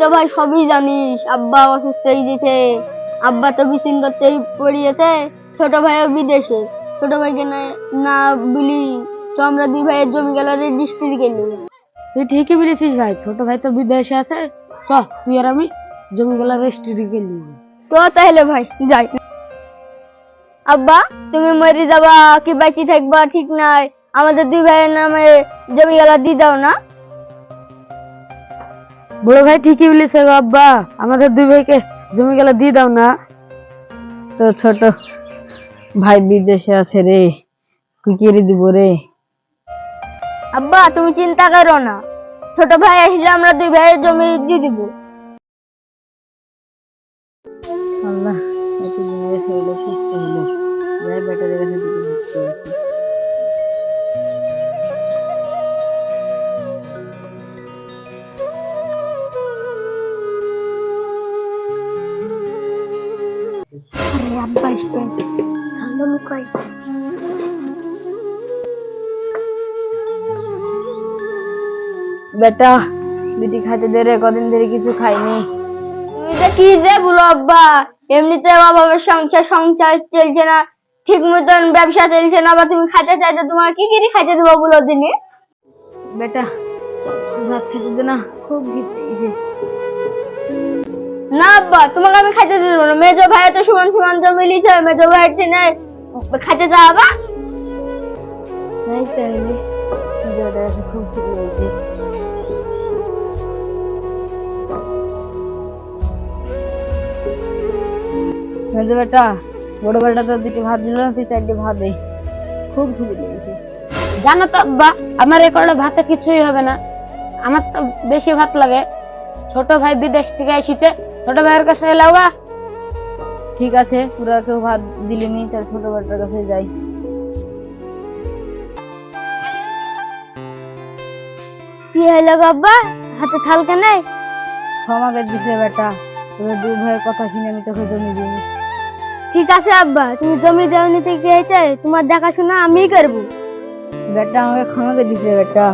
তো ভাই সবই জানিস। আব্বা অসুস্থ হয়ে গেছে আব্বা তো বিচিন করতে পড়িয়েছে। ছোট ভাইও বিদেশে। ছোট ভাইকে না না বলি তো আমরা দুই ভাইয়ের জমি গেল রেজিস্ট্রি গেলি। তুই ঠিকই বলেছিস ভাই ছোট ভাই তো বিদেশে আছে। চ তুই আর আমি জমিগুলা রেস্টুরি গেলি। তো তাহলে ভাই যাই। আব্বা তুমি মরে যাবা কি বাঁচি থাকবা ঠিক নাই। আমাদের দুই ভাইয়ের নামে জমি গেলা দিয়ে দাও না। বড় ভাই ঠিকই বলেছে গো আব্বা। আমাদের দুই ভাইকে জমিগুলা দিয়ে দাও না। তো ছোট ভাই বিদেশে আছে রে। কি করে দিব রে? আব্বা তুমি চিন্তা করো না। ছোট ভাই আসলে আমরা দুই ভাইয়ের জমি দিয়ে দিব। আল্লাহ এত দিনের শরীরে সুস্থ হলো। যাই বেটার কাছে দিকে ভর্তি আব্বা ভালো বেটা বিটি খাইতে দে রে কদিন ধরে কিছু খাইনি। তুমি তো কি যে বলো আব্বা? এমনিতে অভাবের সংসার সংসার চলছে না ঠিক মতন ব্যবসা চলছে না বা তুমি খাইতে চাইতে তোমার কি কি খাইতে দেবো বলো দিনে? বেটা ভাত খেতে না খুব গিফট না আব্বা তোমাকে আমি খাইতে দেবো না। মেজো ভাই তো সমান সমান জমি লিছে মেজো ভাইয়ের ঠেনে খাইতে যাবা মেজো বেটা বড় বেটা তো দুটি ভাত দিল না তুই চারটে ভাত দে। খুব খিদে লেগেছে জানো তো আব্বা আমার এ করে ভাতে কিছুই হবে না। আমার তো বেশি ভাত লাগে। ছোট ভাই বিদেশ থেকে এসেছে। ছোট ভাইয়ের কাছে এলাওয়া ঠিক আছে পুরা কেউ ভাত দিলিনি তাহলে ছোট ভাইটার কাছে যাই। কি হলো গো আব্বা? হাতে থাল কেনে ক্ষমা করে দিছে বেটা। তোদের দুই ভাইয়ের কথা শুনে আমি তোকে জমি দিইনি ঠিক আছে আব্বা তুমি জমি দেওয়া নিতে গিয়েছে তোমার দেখাশোনা আমিই করব। বেটা আমাকে ক্ষমা করে দিছে বেটা।